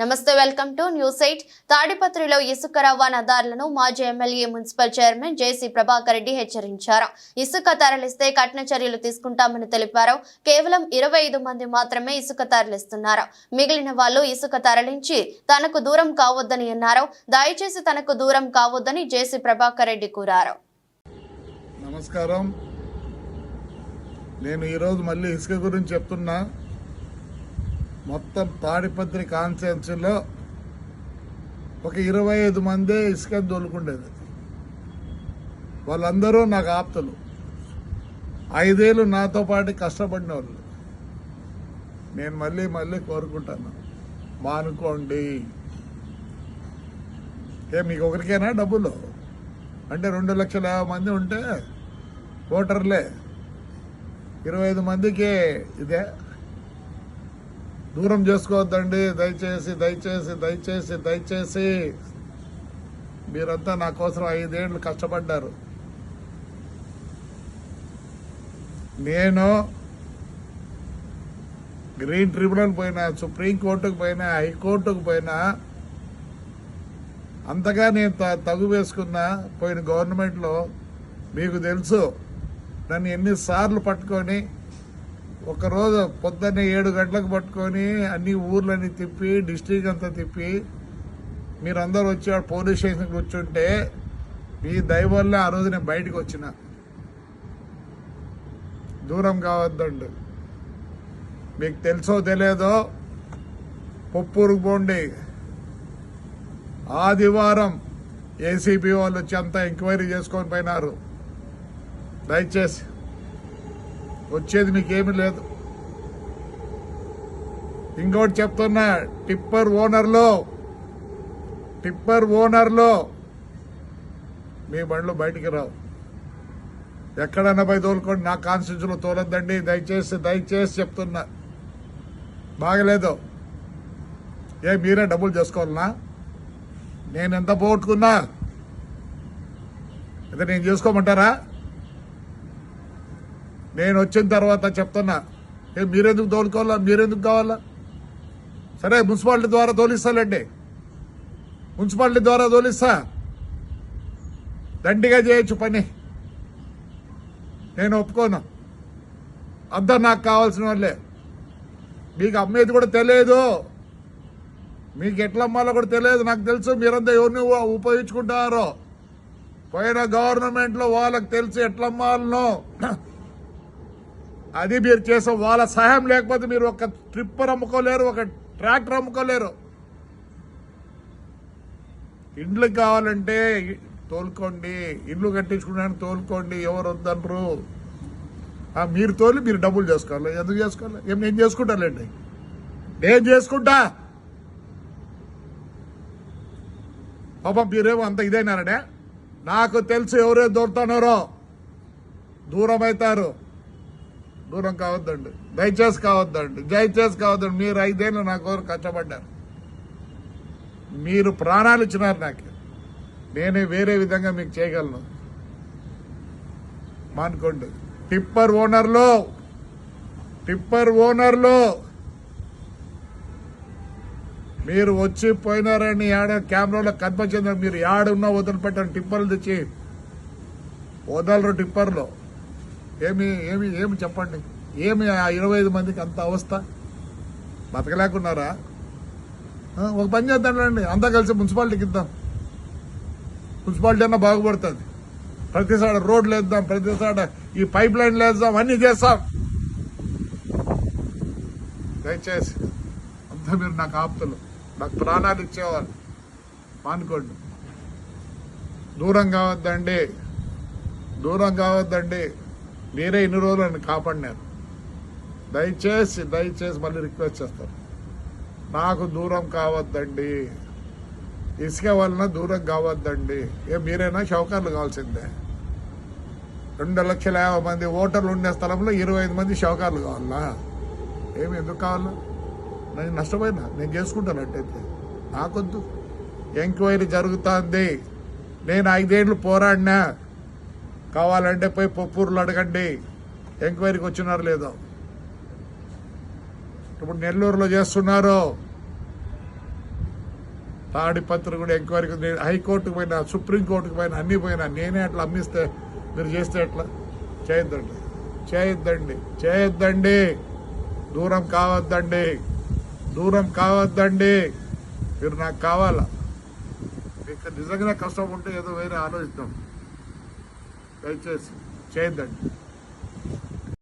నమస్తే welcome to news eight. తాడిపత్రిలో ఇసుక రవాణా దారులను మాజీ MLA municipal chairman JC Prabhakar Reddy హెచ్చరించారు. ఇసుక తరలిస్తే కఠిన చర్యలు తీసుకుంటామని తెలిపారు. కేవలం ఇరవై ఐదు మంది మాత్రమే ఇసుక తరలిస్తున్నారు. మిగిలిన వాళ్ళు ఇసుక తరలించి తనకు దూరం కావద్దని అన్నారు. దయచేసి తనకు దూరం కావద్దని జేసీ ప్రభాకర్ రెడ్డి కోరారు. నమస్కారం. నేను ఈరోజు మళ్ళీ ఇసుక గురించి చెప్తున్నా. మొత్తం తాడిపత్రి కాన్స్టిట్యున్సీలో ఒక ఇరవై ఐదు మందే ఇసుక తోలుకుండేది. వాళ్ళందరూ నాకు ఆప్తులు. ఐదేళ్ళు నాతో పాటు కష్టపడిన వాళ్ళు నేను మళ్ళీ మళ్ళీ కోరుకుంటాను. మానుకోండి. ఏ మీకు ఒకరికేనా డబ్బులు? అంటే రెండు లక్షల యాభై మంది ఉంటే ఓటర్లే. ఇరవై ఐదు మందికి ఇదే. దూరం చేసుకోవద్దండి. దయచేసి దయచేసి దయచేసి దయచేసి. మీరంతా నా కోసం ఐదేళ్ళు కష్టపడ్డారు. నేను గ్రీన్ ట్రిబ్యునల్ పోయినా సుప్రీంకోర్టుకు పోయినా హైకోర్టుకు పోయినా అంతగా నేను త- తగు వేసుకున్నా పోయిన గవర్నమెంట్లో మీకు తెలుసు. నన్ను ఎన్నిసార్లు పట్టుకొని ఒకరోజు పొద్దున్నే ఏడు గంటలకు పట్టుకొని అన్ని ఊర్లని తిప్పి డిస్ట్రిక్ట్ అంతా తిప్పి మీరందరూ వచ్చి ఆడ పోలీస్ స్టేషన్కి కూర్చుంటే మీ దయవల్ల ఆ రోజు నేను బయటకు వచ్చిన. దూరం కావద్దండి. మీకు తెలుసో తెలియదో పొప్పూరుకు పోండి. ఆదివారం ఏసీబీ వాళ్ళు వచ్చి అంతా ఎంక్వైరీ చేసుకొని పోయినారు. దయచేసి వచ్చేది మీకేమీ లేదు. ఇంకోటి చెప్తున్నా టిప్పర్ ఓనర్లో టిప్పర్ ఓనర్లో మీ బండ్లు బయటికి రావు. ఎక్కడన్నా పోయి తోలుకోండి నా కాన్స్టిట్యూన్సీలో తోలొద్దండి. దయచేసి దయచేసి చెప్తున్నా. బాగలేదు. ఏ మీరే డబ్బులు చేసుకోవాలనా? నేను ఎంత పోగొట్టుకున్నా? అయితే నేను చేసుకోమంటారా? నేను వచ్చిన తర్వాత చెప్తున్నా ఏ మీరెందుకు తోలుకోవాలా? మీరెందుకు కావాలా? సరే మున్సిపాలిటీ ద్వారా తోలిస్తాలండి మున్సిపాలిటీ ద్వారా తోలిస్తా. దండిగా చేయొచ్చు పని. నేను ఒప్పుకోను. అంతా నాకు కావాల్సిన వాళ్ళే. మీకు అమ్మేది కూడా తెలియదు. మీకు ఎట్లా అమ్మాలో కూడా తెలియదు. నాకు తెలుసు మీరంతా ఎవరిని ఉపయోగించుకుంటారో. పోయిన గవర్నమెంట్లో వాళ్ళకి తెలుసు ఎట్లా అమ్మాలనో. అది మీరు చేసే వాళ్ళ సహాయం లేకపోతే మీరు ఒక ట్రిప్పర్ అమ్ముకోలేరు ఒక ట్రాక్టర్ అమ్ముకోలేరు. ఇండ్లు కావాలంటే తోలుకోండి ఇల్లు కట్టించుకున్నాను తోలుకోండి ఎవరు వద్దనరు. మీరు తోలి మీరు డబ్బులు చేసుకోవాలి. ఎందుకు చేసుకోవాలి? ఏం నేను చేసుకుంటానులేండి. నేను చేసుకుంటా. పాపం మీరేమో అంత ఇదైనారనే నాకు తెలుసు ఎవరే దొరుకుతున్నారో. దూరం అవుతారు దూరం కావద్దండి. దయచేసి కావద్దండి. దయచేసి కావద్దండి. మీరు ఐదేళ్ళు నా కోసం కష్టపడ్డారు. మీరు ప్రాణాలు ఇచ్చినారు నాకు. నేనే వేరే విధంగా మీకు చేయగలను. మానుకోండి. టిప్పర్ ఓనర్లో టిప్పర్ ఓనర్లో మీరు వచ్చి పోయినారని ఆడ కెమెరాలో కనిపించిందని మీరు యాడున్నా వదిలిపెట్టండి టిప్పర్లు తెచ్చి. వదలరు టిప్పర్లో. ఏమి ఏమి ఏమి చెప్పండి? ఏమి ఆ ఇరవై ఐదు మందికి అంత అవస్థ? బతకలేకున్నారా? ఒక పని చేద్దాంలేండి అంతా కలిసి మున్సిపాలిటీకి ఇద్దాం. మున్సిపాలిటీ అన్నా బాగుపడుతుంది. ప్రతిసాడ రోడ్లు వేద్దాం ప్రతిసాడ ఈ పైప్ లైన్లు వేద్దాం అన్నీ చేస్తాం. దయచేసి అంతా మీరు నాకు ఆప్తులు. నాకు ప్రాణాలు ఇచ్చేవారు. మానుకోండి. దూరం కావద్దండి. దూరం కావద్దండి. మీరే ఇన్ని రోజులు ఆయన కాపాడినారు దయచేసి దయచేసి మళ్ళీ రిక్వెస్ట్ చేస్తాను. నాకు దూరం కావద్దండి. ఇసుక వలన దూరం కావద్దండి. ఏ మీరైనా షౌకర్లు కావాల్సిందే. రెండు లక్షల యాభై మంది ఓటర్లు ఉండే స్థలంలో ఇరవై ఐదు మంది షౌకర్లు కావాలా? ఏమి ఎందుకు కావాలా? నేను నష్టపోయినా? నేను చేసుకుంటాను అట్టయితే. నాకొద్దు. ఎంక్వైరీ జరుగుతుంది. నేను ఐదేళ్ళు పోరాడినా. కావాలంటే పోయి పప్పూర్లు అడగండి. ఎంక్వైరీకి వచ్చినారు లేదో. ఇప్పుడు నెల్లూరులో చేస్తున్నారు. తాడిపత్రి కూడా ఎంక్వైరీకి హైకోర్టుకు పోయినా సుప్రీంకోర్టుకు పోయినా అన్నీ పోయినా నేనే అట్లా అమ్మిస్తే మీరు చేస్తే ఎట్లా? చేయొద్దండి. చేయొద్దండి. చేయొద్దండి. దూరం కావద్దండి. దూరం కావద్దండి. మీరు నాకు కావాలా? మీకు నిజంగానే కష్టం ఉంటే ఏదో వేరే ఆలోచిద్దాం. దయచేసి చేయొద్దండి